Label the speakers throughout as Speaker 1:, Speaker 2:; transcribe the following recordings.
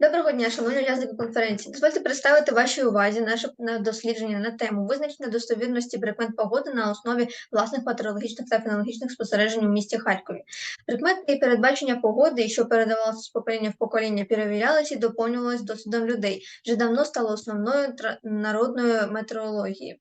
Speaker 1: Доброго дня, шановні учасники конференції. Дозвольте представити вашій увазі наше дослідження на тему визначення достовірності прикмет погоди на основі власних метеорологічних та фенологічних спостережень у місті Харкові. Прикмети і передбачення погоди, що передавалося з покоління в покоління, перевірялися і доповнювалися досвідом людей, вже давно стало основною народною метеорологією.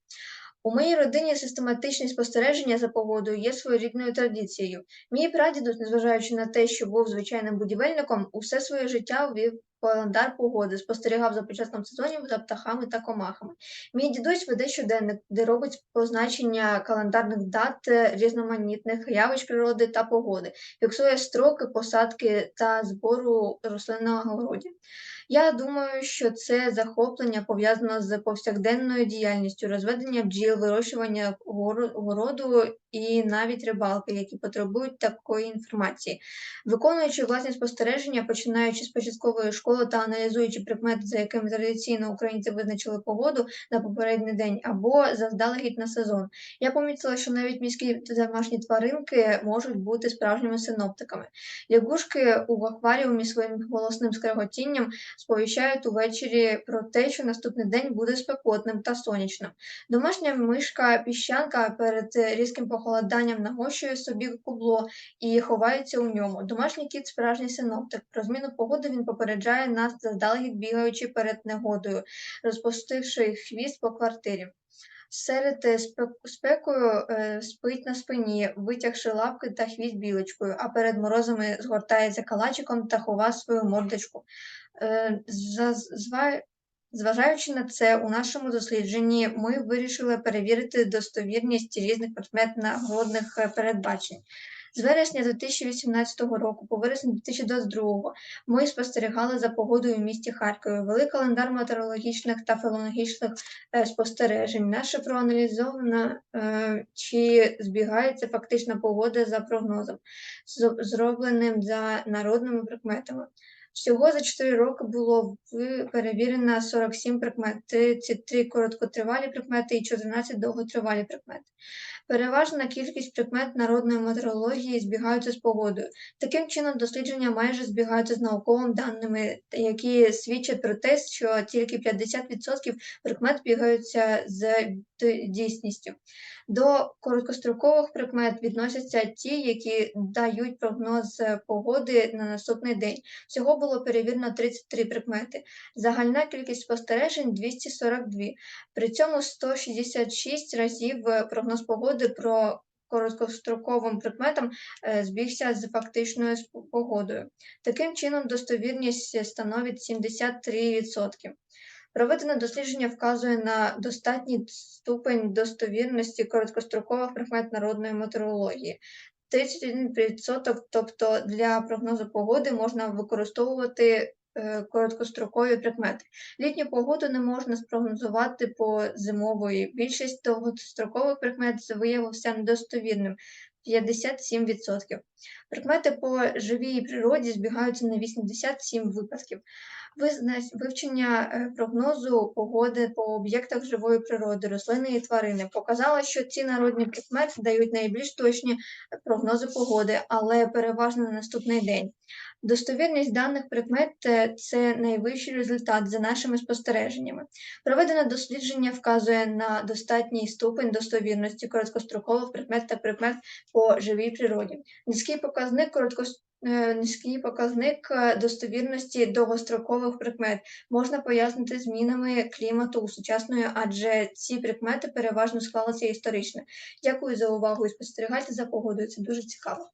Speaker 1: У моїй родині систематичні спостереження за погодою є своєрідною традицією. Мій прадідусь, незважаючи на те, що був звичайним будівельником, усе своє життя ввів календар погоди, спостерігав за початком сезонів за птахами та комахами. Мій дідусь веде щоденник, де робить позначення календарних дат е, різноманітних явищ природи та погоди, фіксує строки посадки та збору рослин на городі. Я думаю, що це захоплення пов'язано з повсякденною діяльністю, розведення бджіл, вирощування горо- городу і навіть рибалки, які потребують такої інформації. Виконуючи власні спостереження, починаючи з початкової школи та аналізуючи прикмети, за якими традиційно українці визначили погоду на попередній день або заздалегідь на сезон, я помітила, що навіть міські домашні тваринки можуть бути справжніми синоптиками. Лягушки у акваріумі своїм голосним скреготінням сповіщають увечері про те, що наступний день буде спекотним та сонячним. Домашня мишка піщанка перед різким похолоданням нагощує собі кубло і ховається у ньому. Домашній кіт справжній синоптик. Про зміну погоди він попереджає нас заздалегідь бігаючи перед негодою, розпустивши хвіст по квартирі. Серед е, спекою е, спить на спині, витягши лапки та хвіст білочкою, а перед морозами згортається калачиком та хова свою мордочку. Е, Зважаючи на це, у нашому дослідженні ми вирішили перевірити достовірність різних предметно-годних передбачень. З вересня 2018 року по вересень 2022 ми спостерігали за погодою в місті Харкові, вели календар метеорологічних та філологічних е, спостережень. Наше проаналізовано, е, чи збігається фактична погода за прогнозом, зробленим за народними прикметами. Всього за 4 роки було перевірено 47 прикмет, 33 короткотривалі прикмети і 14 довготривалі прикмети. Переважна кількість прикмет народної метеорології збігаються з погодою. Таким чином, дослідження майже збігаються з науковими даними, які свідчать про те, що тільки 50% прикмет збігаються з дійсністю. До короткострокових прикмет відносяться ті, які дають прогноз погоди на наступний день. Всього було перевірено 33 прикмети. Загальна кількість спостережень 242. При цьому 166 разів прогноз погоди про короткостроковим прикметам е, збігся з фактичною погодою. Таким чином, достовірність становить 73%. Проведене дослідження вказує на достатній ступень достовірності короткострокових прикмет народної метеорології. 31%, тобто для прогнозу погоди можна використовувати короткострокові прикмети. Літню погоду не можна спрогнозувати по зимової. Більшість довгострокових прикмет виявився недостовірним 57%. Прикмети по живій природі збігаються на 87 випадків. Вивчення е, прогнозу погоди по об'єктах живої природи, рослини і тварини показало, що ці народні прикмети дають найбільш точні прогнози погоди, але переважно на наступний день. Достовірність даних прикмет е, це найвищий результат за нашими спостереженнями. Проведене дослідження вказує на достатній ступень достовірності короткострокових прикмет та прикмет по живій природі. Низький показник короткос- е, Низький показник е, достовірності довгострокових прикмет можна пояснити змінами клімату у сучасної, адже ці прикмети переважно склалися історично. Дякую за увагу і спостерігайте за погодою. Це дуже цікаво.